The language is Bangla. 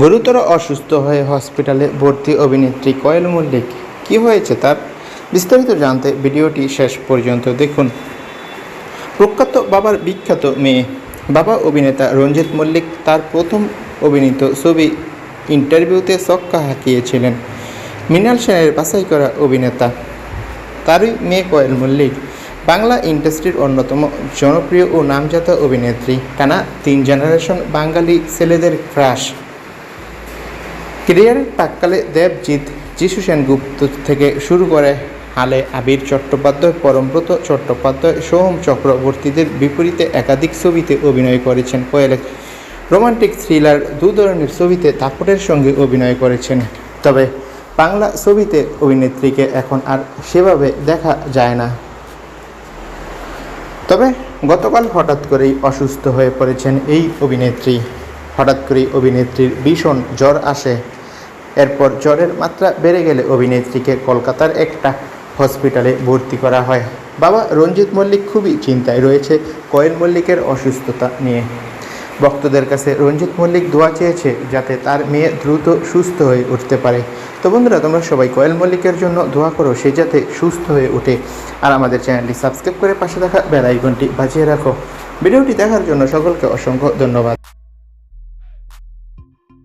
গুরুতর অসুস্থ হয়ে হসপিটালে ভর্তি অভিনেত্রী কয়েল মল্লিক। কী হয়েছে তার? বিস্তারিত জানতে ভিডিওটি শেষ পর্যন্ত দেখুন। প্রখ্যাত বাবার বিখ্যাত মেয়ে, বাবা অভিনেতা রঞ্জিত মল্লিক তার প্রথম অভিনীত ছবি ইন্টারভিউতে সক্কা হাঁকিয়েছিলেন। মৃণাল সেনের বাছাই করা অভিনেতা। তারই মেয়ে কয়েল মল্লিক, বাংলা ইন্ডাস্ট্রির অন্যতম জনপ্রিয় ও নামজাদা অভিনেত্রী। টানা তিন জেনারেশন বাঙালি ছেলেদের ক্রাশ। ক্যারিয়ারের প্রাককালে দেবজিৎ যিশু সেনগুপ্ত থেকে শুরু করে হালে আবির চট্টোপাধ্যায়, পরমব্রত চট্টোপাধ্যায় সোহম চক্রবর্তীদের বিপরীতে একাধিক ছবিতে অভিনয় করেছেন কোয়েল রোমান্টিক থ্রিলার দু ধরনের ছবিতে দাপটের সঙ্গে অভিনয় করেছেন। তবে বাংলা ছবিতে অভিনেত্রীকে এখন আর সেভাবে দেখা যায় না। তবে গতকাল হঠাৎ করেই অসুস্থ হয়ে পড়েছেন এই অভিনেত্রী। হঠাৎ করেই অভিনেত্রীর ভীষণ জ্বর আসে। এরপর জ্বরের মাত্রা বেড়ে গেলে অভিনেত্রীকে কলকাতার একটা হসপিটালে ভর্তি করা হয়। বাবা রঞ্জিত মল্লিক খুবই চিন্তায় রয়েছে কয়েল মল্লিকের অসুস্থতা নিয়ে। ভক্তদের কাছে রঞ্জিত মল্লিক দোয়া চেয়েছে যাতে তার মেয়ে দ্রুত সুস্থ হয়ে উঠতে পারে। তো বন্ধুরা, তোমরা সবাই কয়েল মল্লিকের জন্য দোয়া করো, সে যাতে সুস্থ হয়ে ওঠে। আর আমাদের চ্যানেলটি সাবস্ক্রাইব করে পাশে থাকা বেল আইকনটি বাজিয়ে রাখো। ভিডিওটি দেখার জন্য সকলকে অসংখ্য ধন্যবাদ।